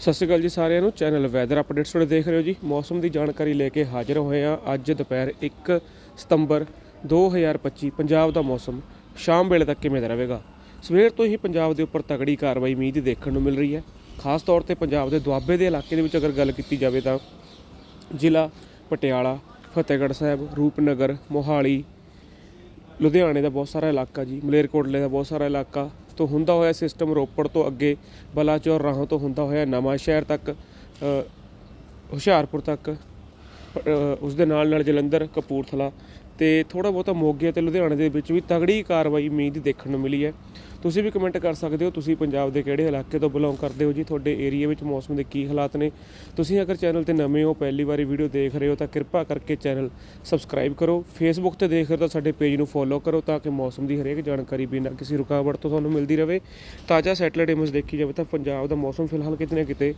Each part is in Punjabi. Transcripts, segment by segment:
ਸਤਿ ਸ਼੍ਰੀ ਅਕਾਲ ਜੀ ਸਾਰਿਆਂ ਨੂੰ। ਚੈਨਲ ਵੈਦਰ ਅਪਡੇਟਸ ਤੁਹਾਡੇ ਦੇਖ ਰਹੇ ਹੋ ਜੀ। ਮੌਸਮ ਦੀ ਜਾਣਕਾਰੀ ਲੈ ਕੇ ਹਾਜ਼ਰ ਹੋਏ ਆ ਅੱਜ ਦੁਪਹਿਰ 1 ਸਤੰਬਰ 2025 ਪੰਜਾਬ ਦਾ ਮੌਸਮ। ਸ਼ਾਮ ਵੇਲੇ ਤੱਕ ਕਿਵੇਂ ਦਾ ਰਹੇਗਾ? ਸਵੇਰ ਤੋਂ ਹੀ ਪੰਜਾਬ ਦੇ ਉੱਪਰ ਤਗੜੀ ਕਾਰਵਾਈ ਮੀਂਹ ਦੀ ਦੇਖਣ ਨੂੰ ਮਿਲ ਰਹੀ ਹੈ। ਖਾਸ ਤੌਰ ਤੇ ਪੰਜਾਬ ਦੇ ਦੁਆਬੇ ਦੇ ਇਲਾਕੇ ਦੇ ਵਿੱਚ ਅਗਰ ਗੱਲ ਕੀਤੀ ਜਾਵੇ ਤਾਂ ਜ਼ਿਲ੍ਹਾ ਪਟਿਆਲਾ, ਫਤਿਹਗੜ੍ਹ ਸਾਹਿਬ, ਰੂਪਨਗਰ, ਮੋਹਾਲੀ, ਲੁਧਿਆਣੇ ਦਾ ਬਹੁਤ ਸਾਰਾ ਇਲਾਕਾ ਜੀ, ਮਲੇਰਕੋਟਲੇ ਦਾ ਬਹੁਤ ਸਾਰਾ ਇਲਾਕਾ ਤੋਂ ਹੁੰਦਾ ਹੋਇਆ ਸਿਸਟਮ ਰੋਪੜ ਤੋਂ ਅੱਗੇ ਬਲਾਚੌਰ ਰਾਹੋਂ ਤੋਂ ਹੁੰਦਾ ਹੋਇਆ ਨਵਾਂ ਸ਼ਹਿਰ ਤੱਕ ਹੁਸ਼ਿਆਰਪੁਰ ਤੱਕ ਅ, ਉਸ ਦੇ ਨਾਲ ਨਾਲ ਜਲੰਧਰ ਕਪੂਰਥਲਾ ਤੇ ਥੋੜਾ ਬਹੁਤਾ ਮੋਗੇ ਤੇ ਲੁਧਿਆਣੇ ਦੇ ਵਿੱਚ ਵੀ ਤਗੜੀ ਕਾਰਵਾਈ ਮੀਂਹ ਦੀ ਦੇਖਣ ਨੂੰ ਮਿਲੀ ਹੈ। ਤੁਸੀਂ ਵੀ ਕਮੈਂਟ ਕਰ ਸਕਦੇ ਹੋ। ਤੁਸੀਂ ਪੰਜਾਬ ਦੇ ਕਿਹੜੇ ਇਲਾਕੇ ਤੋਂ ਬਿਲੋਂਗ ਕਰਦੇ ਹੋ ਜੀ? ਤੁਹਾਡੇ ਏਰੀਆ ਵਿੱਚ ਮੌਸਮ ਦੇ ਕੀ ਹਾਲਾਤ ਨੇ? ਤੁਸੀਂ ਅਗਰ ਚੈਨਲ ਤੇ ਨਵੇਂ ਹੋ, ਪਹਿਲੀ ਵਾਰੀ ਵੀਡੀਓ ਦੇਖ ਰਹੇ ਹੋ, ਤਾਂ ਕਿਰਪਾ ਕਰਕੇ ਚੈਨਲ ਸਬਸਕ੍ਰਾਈਬ ਕਰੋ। ਫੇਸਬੁੱਕ ਤੇ ਦੇਖ ਰਹੇ ਹੋ ਤਾਂ ਸਾਡੇ ਪੇਜ ਨੂੰ ਫੋਲੋ ਕਰੋ ਤਾਂ ਕਿ ਮੌਸਮ ਦੀ ਹਰੇਕ ਜਾਣਕਾਰੀ ਬਿਨਾਂ ਕਿਸੇ ਰੁਕਾਵਟ ਤੋਂ ਤੁਹਾਨੂੰ ਮਿਲਦੀ ਰਹੇ ਤਾਜ਼ਾ ਸੈਟਲਾਈਟ ਇਮੇਜ ਦੇਖੀ ਜਾਵੇ ਤਾਂ ਪੰਜਾਬ ਦਾ ਮੌਸਮ ਫਿਲਹਾਲ ਕਿਤੇ ਨਾ ਕਿਤੇ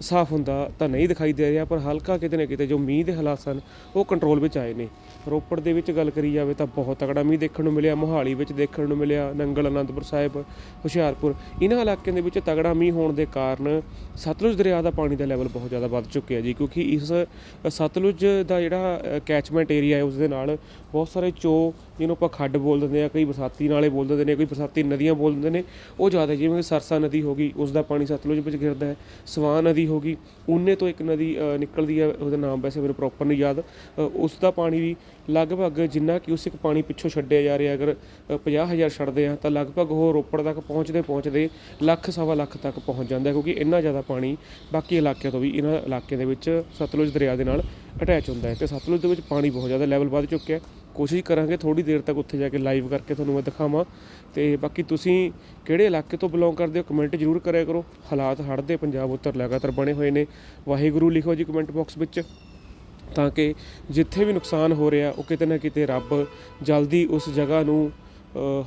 ਸਾਫ਼ ਹੁੰਦਾ ਤਾਂ ਨਹੀਂ ਦਿਖਾਈ ਦੇ ਰਿਹਾ, ਪਰ ਹਲਕਾ ਕਿਤੇ ਨਾ ਕਿਤੇ ਜੋ ਮੀਂਹ ਦੇ ਹਾਲਾਤ ਸਨ, ਉਹ ਕੰਟਰੋਲ ਵਿੱਚ ਆਏ ਨੇ। ਰੋਪੜ ਦੇ ਵਿੱਚ ਗੱਲ ਕਰੀ ਜਾਵੇ ਤਾਂ ਬਹੁਤ ਤਕੜਾ ਮੀਂਹ ਦੇਖਣ ਨੂੰ ਮਿਲਿਆ ਮੋਹਾਲੀ ਵਿੱਚ ਦੇਖਣ ਨੂੰ ਮਿਲਿਆ ਨੰਗਲ ਅਨੰਦਪੁਰ ਸਾਹਿਬ ਹੁਸ਼ਿਆਰਪੁਰ। ਇਹਨਾਂ ਇਲਾਕਿਆਂ ਦੇ ਵਿੱਚ ਤਗੜਾ ਮੀਂਹ ਹੋਣ ਦੇ ਕਾਰਨ ਸਤਲੁਜ ਦਰਿਆ ਦਾ ਪਾਣੀ ਦਾ ਲੈਵਲ ਬਹੁਤ ਜ਼ਿਆਦਾ ਵੱਧ ਚੁੱਕਿਆ ਜੀ ਕਿਉਂਕਿ ਇਸ ਸਤਲੁਜ ਦਾ ਜਿਹੜਾ ਕੈਚਮੈਂਟ ਏਰੀਆ ਹੈ ਉਸ ਦੇ ਨਾਲ ਬਹੁਤ ਸਾਰੇ ਚੋ ਜਿਹਨੂੰ ਆਪਾਂ ਖੱਡ ਬੋਲ ਦਿੰਦੇ ਆ ਕਈ ਬਰਸਾਤੀ ਨਾਲੇ ਬੋਲ ਦਿੰਦੇ ਨੇ ਕੋਈ ਬਰਸਾਤੀ ਨਦੀਆਂ ਬੋਲ ਦਿੰਦੇ ਨੇ ਉਹ ਜ਼ਿਆਦਾ ਜਿਵੇਂ ਕਿ ਸਰਸਾ ਨਦੀ ਹੋ ਗਈ ਉਸ ਦਾ ਪਾਣੀ ਸਤਲੁਜ ਵਿੱਚ ਗਿਰਦਾ ਹੈ। ਸਵਾਂ ਨਦੀ ਹੋ ਗਈ ਉਨੇ ਤੋਂ ਇੱਕ ਨਦੀ ਨਿਕਲਦੀ ਹੈ ਉਹਦਾ ਨਾਮ ਵੈਸੇ ਮੈਨੂੰ ਪ੍ਰੋਪਰ ਨਹੀਂ ਯਾਦ ਅ, ਉਸ ਦਾ ਪਾਣੀ ਵੀ ਲਗਭਗ ਲਗਭਗ ਜਿੰਨਾ ਕਿ ਉਸ ਇੱਕ ਪਾਣੀ ਪਿੱਛੋਂ ਛੱਡਿਆ ਜਾ ਰਿਹਾ, ਅਗਰ 50000 ਛੱਡਦੇ ਆ ਤਾਂ ਲਗਭਗ ਉਹ ਰੋਪੜ ਤੱਕ ਪਹੁੰਚਦੇ ਪਹੁੰਚਦੇ ਲੱਖ ਸਵਾ ਲੱਖ ਤੱਕ ਪਹੁੰਚ ਜਾਂਦਾ ਕਿਉਂਕਿ ਇੰਨਾ ਜ਼ਿਆਦਾ ਪਾਣੀ ਬਾਕੀ ਇਲਾਕਿਆਂ ਤੋਂ ਵੀ ਇਹਨਾਂ ਇਲਾਕਿਆਂ ਦੇ ਵਿੱਚ ਸਤਲੁਜ ਦਰਿਆ ਦੇ ਨਾਲ ਅਟੈਚ ਹੁੰਦਾ ਹੈ ਤੇ ਸਤਲੁਜ ਦੇ ਵਿੱਚ ਪਾਣੀ ਬਹੁਤ ਜ਼ਿਆਦਾ ਲੈਵਲ ਵੱਧ ਚੁੱਕਿਆ ਹੈ। ਕੋਸ਼ਿਸ਼ ਕਰਾਂਗੇ ਥੋੜੀ ਦੇਰ ਤੱਕ ਉੱਥੇ ਜਾ ਕੇ ਲਾਈਵ ਕਰਕੇ ਤੁਹਾਨੂੰ ਮੈਂ ਦਿਖਾਵਾਂ ਤੇ ਬਾਕੀ ਤੁਸੀਂ ਕਿਹੜੇ ਇਲਾਕੇ ਤੋਂ ਬਿਲੋਂਗ ਕਰਦੇ ਹੋ ਕਮੈਂਟ ਜ਼ਰੂਰ ਕਰਿਆ ਕਰੋ। ਹਾਲਾਤ ਹੜ੍ਹ ਦੇ ਪੰਜਾਬ ਉੱਤਰ ਲਗਾਤਾਰ ਬਣੇ ਹੋਏ ਨੇ। ਵਾਹਿਗੁਰੂ ਲਿਖੋ ਜੀ ਕਮੈਂਟ ਬਾਕਸ ਵਿੱਚ। ਤਾਂ ਕਿ ਜਿੱਥੇ ਵੀ ਨੁਕਸਾਨ ਹੋ ਰਿਹਾ, ਉਹ ਕਿਤੇ ਨਾ ਕਿਤੇ ਰੱਬ ਜਲਦੀ ਉਸ ਜਗ੍ਹਾ ਨੂੰ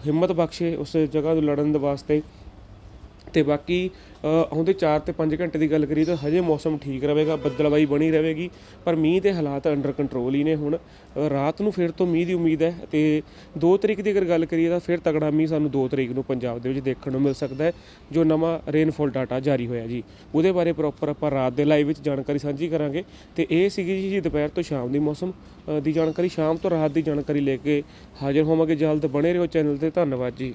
ਹਿੰਮਤ ਬਖਸ਼ੇ, ਉਸ ਜਗ੍ਹਾ ਨੂੰ ਲੜਨ ਦੇ ਵਾਸਤੇ ਅਤੇ ਬਾਕੀ ਆਉਂਦੇ 4 ਤੇ 5 ਘੰਟੇ ਦੀ ਗੱਲ ਕਰੀਏ ਤਾਂ ਹਜੇ ਮੌਸਮ ਠੀਕ ਰਹੇਗਾ, ਬੱਦਲਵਾਈ ਬਣੀ ਰਹੇਗੀ, ਪਰ ਮੀਂਹ ਦੇ ਹਾਲਾਤ ਅੰਡਰ ਕੰਟਰੋਲ ਹੀ ਨੇ ਹੁਣ। ਰਾਤ ਨੂੰ ਫਿਰ ਤੋਂ ਮੀਂਹ ਦੀ ਉਮੀਦ ਹੈ ਤੇ 2 ਤਰੀਕ ਦੀ ਅਗਰ ਗੱਲ ਕਰੀਏ ਤਾਂ ਫਿਰ ਤਗੜਾ ਮੀਂਹ ਸਾਨੂੰ 2 ਤਰੀਕ ਨੂੰ ਪੰਜਾਬ ਦੇ ਵਿੱਚ ਦੇਖਣ ਨੂੰ ਮਿਲ ਸਕਦਾ ਹੈ, ਜੋ ਨਵਾਂ ਰੇਨਫਾਲ ਡਾਟਾ ਜਾਰੀ ਹੋਇਆ ਜੀ। ਉਹਦੇ ਬਾਰੇ ਪ੍ਰੋਪਰ ਆਪਾਂ ਰਾਤ ਦੇ ਲਾਈਵ ਵਿੱਚ ਜਾਣਕਾਰੀ ਸਾਂਝੀ ਕਰਾਂਗੇ ਤੇ ਇਹ ਸੀਗੀ ਜੀ ਦੁਪਹਿਰ ਤੋਂ ਸ਼ਾਮ ਦੀ ਮੌਸਮ ਦੀ ਜਾਣਕਾਰੀ। ਸ਼ਾਮ ਤੋਂ ਰਾਤ ਦੀ ਜਾਣਕਾਰੀ ਲੈ ਕੇ ਹਾਜ਼ਰ ਹੋਵਾਂਗੇ। ਜਲਦ ਬਣੇ ਰਹੋ ਚੈਨਲ ਤੇ। ਧੰਨਵਾਦ ਜੀ।